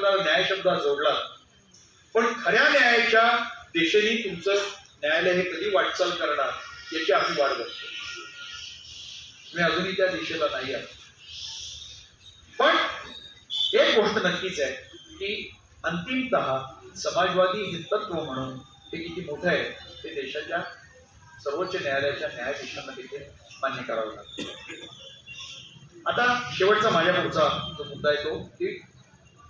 शब्दाला न्याय शब्द जोडला. पण खऱ्या न्यायाच्या दिशेने तुमचं न्यायालय हे कधी वाटचाल करणार याची आम्ही वाट बघतो. मी अजूनही त्या दिशेला नाही आहे पण एक गोष्ट नक्कीच आहे की अंतिमत समाजवादी हे तत्व म्हणून हे किती मोठं आहे ते देशाच्या सर्वोच्च न्यायालयाच्या न्यायाधीशांना तिथे मान्य करावं लागतं. आता शेवटचा माझ्या पुढचा जो मुद्दा आहे तो की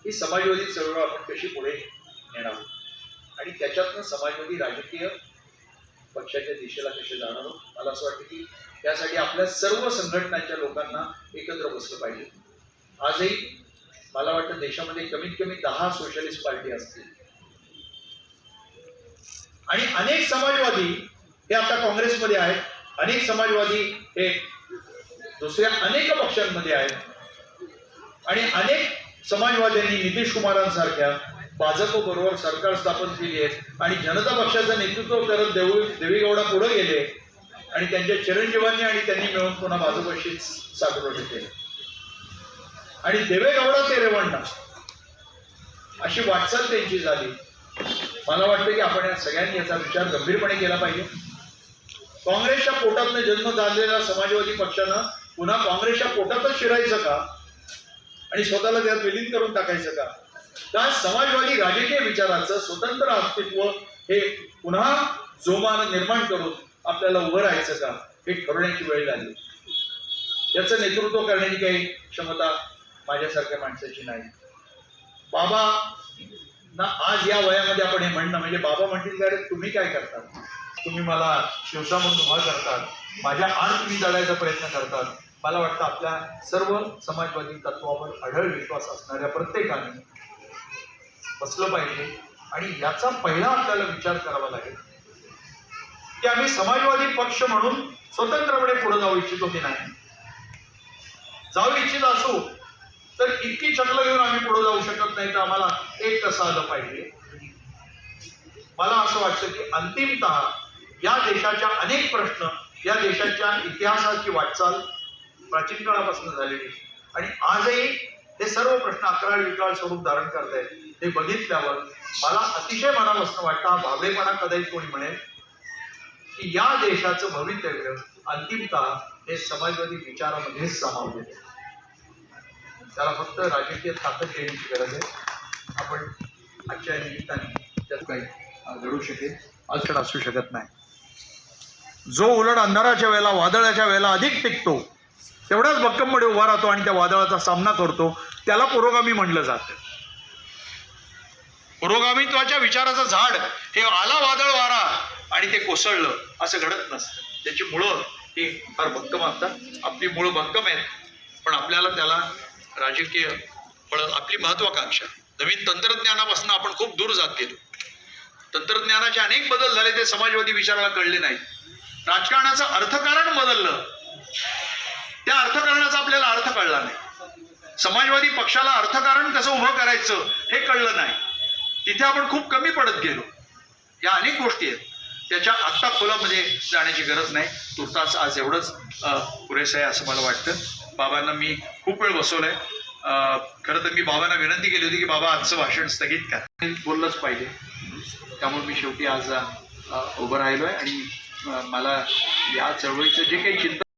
ही समाजवादी चळवळ आपण कशी पुढे नेणार आणि त्याच्यातनं समाजवादी राजकीय पक्षाच्या दिशेला कसे जाणार हो? मला असं वाटतं की त्यासाठी आपल्या सर्व संघटनांच्या लोकांना एकत्र बसलं पाहिजे. आजही मला वाटतं देशामध्ये कमीत कमी दहा सोशलिस्ट पार्टी असतील. आणि अनेक समाजवादी हे आता काँग्रेसमध्ये आहेत. अनेक समाजवादी हे दुसऱ्या अनेक पक्षांमध्ये आहेत. आणि अनेक समाजवाद्यांनी नितीश कुमारांसारख्या भाजप बरोबर सरकार स्थापन केली आहे आणि जनता पक्षाचं नेतृत्व करत देऊ देवीगौडा पुढे गेले आणि त्यांच्या चिरंजीवांनी आणि त्यांनी मिळून पुन्हा भाजपशी साखरोटे केले. आणि देवेगौडा ते रेवण्णा अशी वाटचाल त्यांची झाली. मला वाटतं की आपण या सगळ्यांनी याचा विचार गंभीरपणे केला पाहिजे. काँग्रेसच्या पोटातनं जन्म झालेल्या समाजवादी पक्षानं पुन्हा काँग्रेसच्या पोटातच शिरायचं का? आणि स्वतःला त्यात विलीन करून टाकायचं का? का समाजवादी राजकीय विचाराचं स्वतंत्र अस्तित्व हे पुन्हा जोमानं निर्माण करून आपल्याला उभं राहायचं का? हे ठरवण्याची वेळ लागली याचं नेतृत्व करण्याची काही क्षमता माझ्यासारख्या माणसाची नाही. बाबा ना आज या वयामध्ये आपण हे म्हणणं म्हणजे बाबा म्हणतील की अरे तुम्ही काय करतात? तुम्ही मला शिवसा म्हणून उभा करतात. माझ्या आड तुम्ही जळायचा प्रयत्न करतात. मला वाटतं आपल्या सर्व समाजवादी तत्वावर आढळ विश्वास असणाऱ्या प्रत्येकाने बसलं पाहिजे. आणि याचा पहिला आपल्याला विचार करावा लागेल की आम्ही समाजवादी पक्ष म्हणून स्वतंत्रपणे पुढे जाऊ इच्छितो की नाही? जाऊ इच्छित असू तर इतकी चकलं घेऊन आम्ही पुढे जाऊ शकत नाही तर आम्हाला एक कसं आलं पाहिजे? मला असं वाटतं की अंतिमत या देशाच्या अनेक प्रश्न या देशाच्या इतिहासाची वाटचाल प्राचीन काळापासून झालेली. आणि आजही हे सर्व प्रश्न अकराळ विकराळ स्वरूप धारण करत आहेत ते बघितल्यावर मला अतिशय मनापासून वाटतं भावेपणा भाबडेपणा कदाचित कोणी म्हणेल की या देशाचं भवितव्य अंतिमतः हे समाजवादी विचारामध्येच सामावले त्याला फक्त राजकीय ताकद देण्याची गरज आहे. आपण आजच्या निमित्ताने त्यात काही घडू शकेल अडचण असू शकत नाही. जो उलट अंधाराच्या वेळेला वादळाच्या वेळेला अधिक टिकतो तेवढाच भक्कमपणे उभा राहतो आणि त्या वादळाचा सामना करतो त्याला पुरोगामी म्हणलं जातं. पुरोगामित्वाच्या विचाराचं झाड हे आला वादळ वारा आणि ते कोसळलं असं घडत नसतं. त्याची मुळं ही फार भक्कम असतात. आपली मुळं भक्कम आहेत पण आपल्याला त्याला राजकीय फळ आपली महत्वाकांक्षा. नवीन तंत्रज्ञानापासून आपण खूप दूर जात गेलो. तंत्रज्ञानाचे अनेक बदल झाले ते समाजवादी विचाराला कळले नाहीत. राजकारणाचं अर्थकारण बदललं. त्या अर्थकारणाचा आपल्याला अर्थ कळला नाही. समाजवादी पक्षाला अर्थकारण कसं उभं करायचं हे कळलं नाही. तिथे आपण खूप कमी पडत गेलो. या अनेक गोष्टी आहेत. त्याच्या आत्ता खोलामध्ये जाण्याची गरज नाही. तुर्तास आज एवढंच पुरेसं आहे असं मला वाटतं. बाबांना मी खूप वेळ बसवलंय. आहे खरं तर मी बाबांना विनंती केली होती की बाबा आजचं भाषण स्थगित करा. बोललंच पाहिजे. त्यामुळे मी शेवटी आज उभं राहिलो आहे आणि मला या चळवळीचं जे काही चिंतन